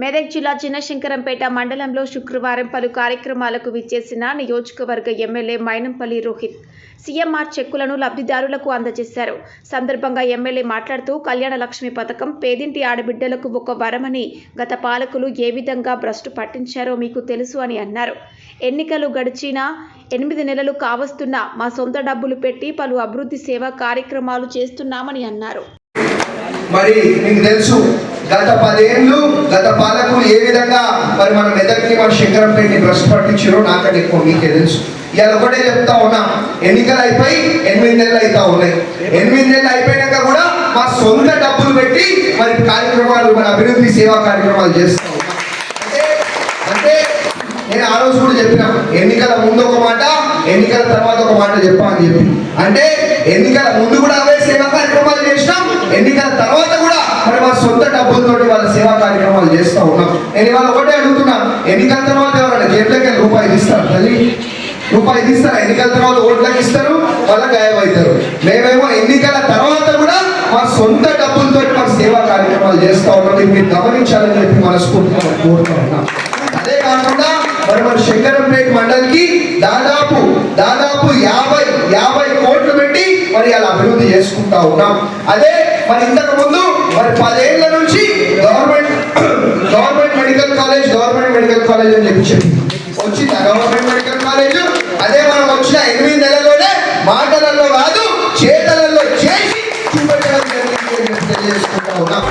మెదక్ జిల్లా చిన్నశంకరంపేట మండలంలో శుక్రవారం పలు కార్యక్రమాలకు విచ్చేసిన నియోజకవర్గ ఎమ్మెల్యే మైనంపల్లి రోహిత్ సీఎంఆర్ చెక్కులను లబ్ధిదారులకు అందజేశారు. సందర్భంగా ఎమ్మెల్యే మాట్లాడుతూ కళ్యాణ లక్ష్మి పథకం పేదింటి ఆడబిడ్డలకు ఒక వరమని గత పాలకులు ఏ విధంగా భ్రష్టు పట్టించారో మీకు తెలుసు అని అన్నారు. ఎన్నికలు గడిచినా ఎనిమిది నెలలు కావస్తున్నా మా సొంత డబ్బులు పెట్టి పలు అభివృద్ధి సేవా కార్యక్రమాలు చేస్తున్నామని అన్నారు. మరి మీకు తెలుసు గత పదేళ్ళు గత పాలకులు ఏ విధంగా మరి మన మెదక్కి మన శంకరంపేటని డ్రెస్ పట్టించారో నాకంటే ఎక్కువ మీకే తెలుసు. ఇవాళ ఒకటే చెప్తా ఉన్నా ఎన్నికలు అయిపోయి ఎనిమిది నెలలు అవుతా ఉన్నాయి. ఎనిమిది నెలలు అయిపోయినాక కూడా మా సొంత డబ్బులు పెట్టి మరి కార్యక్రమాలు మన అభివృద్ధి సేవా కార్యక్రమాలు చేస్తాం అంటే నేను ఆ రోజు కూడా చెప్పిన ఎన్నికల ముందు ఒక మాట ఎన్నికల తర్వాత ఒక మాట చెప్పా అని చెప్పి. అంటే ఎన్నికల ముందు కూడా అవే సేవా కార్యక్రమాలు చేసినాం ఎన్నికల తర్వాత సొంత డబ్బులతోటి వాళ్ళ సేవా కార్యక్రమాలు చేస్తూ ఉన్నాం. నేను ఇవాళ ఒకటే అడుగుతున్నా ఎన్నికల తర్వాత ఎవరైనా జేబులోకి రూపాయి ఇస్తారు తల్లి? రూపాయి ఇస్తారు ఎన్నికల తర్వాత ఓట్లకి ఇస్తారు వాళ్ళ గాయమవుతారు మేమేమో ఎన్నికల తర్వాత కూడా మా సొంత డబ్బులతో మా సేవా కార్యక్రమాలు చేస్తూ ఉన్నాం. ఇది మీరు గమనించాలని చెప్పి మనస్ఫూర్తిగా కోరుతా ఉన్నాం. అదే కాకుండా మరి మన శంకరంపేట మండలికి దాదాపు దాదాపు యాభై యాభై కోట్లు పెట్టి మరి అలా అభివృద్ధి చేసుకుంటా ఉన్నాం. అదే మరి ఇంతకు ముందు మరి పదేళ్ళ నుంచి government government medical college government medical college అని చెప్పి చెప్పి వచ్చింది గవర్నమెంట్ మెడికల్ కాలేజ్? అదే మనం వచ్చిన ఎనిమిది నెలలోనే మాటలలో కాదు చేతలలో చేసి చూపెట్టడం జరిగింది అని చెప్పి తెలియజేసుకుంటా ఉన్నాం.